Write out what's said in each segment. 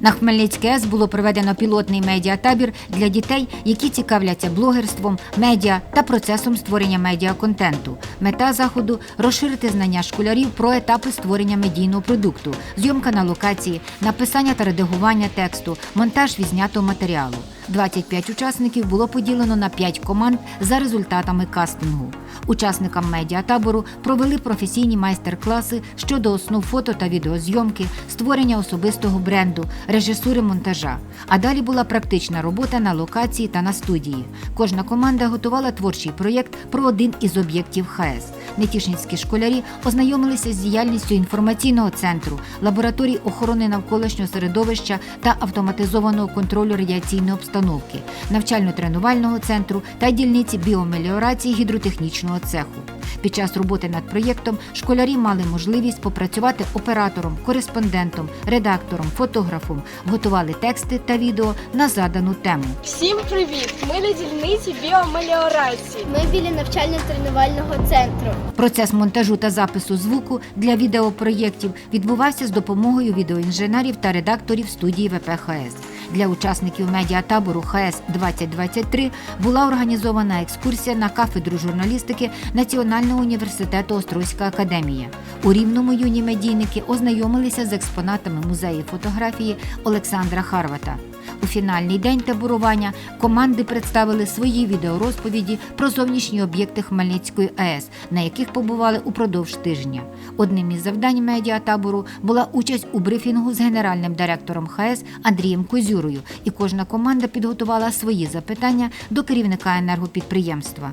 На Хмельницькій АЕС було проведено пілотний медіатабір для дітей, які цікавляться блогерством, медіа та процесом створення медіаконтенту. Мета заходу розширити знання школярів про етапи створення медійного продукту, зйомка на локації, написання та редагування тексту, монтаж відзнятого матеріалу. 25 учасників було поділено на 5 команд за результатами кастингу. Учасникам медіатабору провели професійні майстер-класи щодо основ фото та відеозйомки, створення особистого бренду, режисури монтажа. А далі була практична робота на локації та на студії. Кожна команда готувала творчий проєкт про один із об'єктів ХАЕС. Нетішинські школярі ознайомилися з діяльністю інформаційного центру, лабораторій охорони навколишнього середовища та автоматизованого контролю радіаційної обстановки, навчально-тренувального центру та дільниці біомеліорації гідротехнічного цеху. Під час роботи над проєктом школярі мали можливість попрацювати оператором, кореспондентом, редактором, фотографом, готували тексти та відео на задану тему. Всім привіт! Ми на дільниці біомеліорації. Ми біля навчально-тренувального центру. Процес монтажу та запису звуку для відеопроєктів відбувався з допомогою відеоінженерів та редакторів студії ВПХС. Для учасників медіатабору ХС 2023 була організована екскурсія на кафедру журналістики Національного університету Острозька академія. У рівному юні медійники ознайомилися з експонатами музею фотографії Олександра Харвата. У фінальний день таборування команди представили свої відеорозповіді про зовнішні об'єкти Хмельницької АЕС, на яких побували упродовж тижня. Одним із завдань медіатабору була участь у брифінгу з генеральним директором ХАЕС Андрієм Козюрою, і кожна команда підготувала свої запитання до керівника енергопідприємства.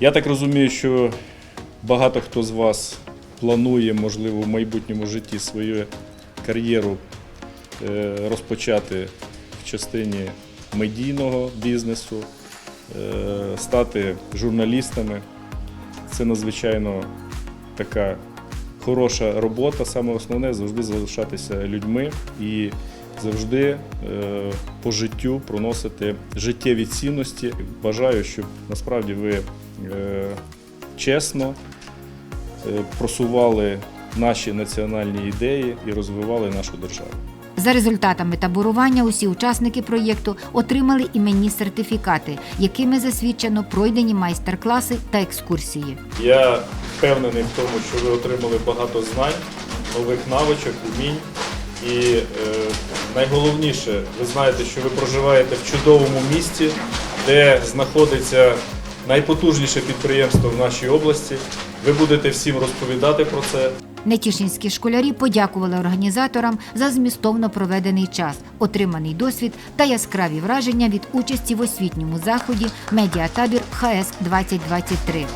Я так розумію, що багато хто з вас планує, можливо, в майбутньому житті свою кар'єру е, розпочати частині медійного бізнесу, е, стати журналістами. Це надзвичайно така хороша робота. Саме основне завжди залишатися людьми і завжди е, по життю проносити життєві цінності. Бажаю, щоб насправді ви е, чесно просували наші національні ідеї і розвивали нашу державу. За результатами таборування усі учасники проєкту отримали іменні сертифікати, якими засвідчено пройдені майстер-класи та екскурсії. Я впевнений в тому, що ви отримали багато знань, нових навичок, умінь. І е, найголовніше, ви знаєте, що ви проживаєте в чудовому місті, де знаходиться найпотужніше підприємство в нашій області. Ви будете всім розповідати про це. Нетішинські школярі подякували організаторам за змістовно проведений час, отриманий досвід та яскраві враження від участі в освітньому заході Медіатабір ХС 2023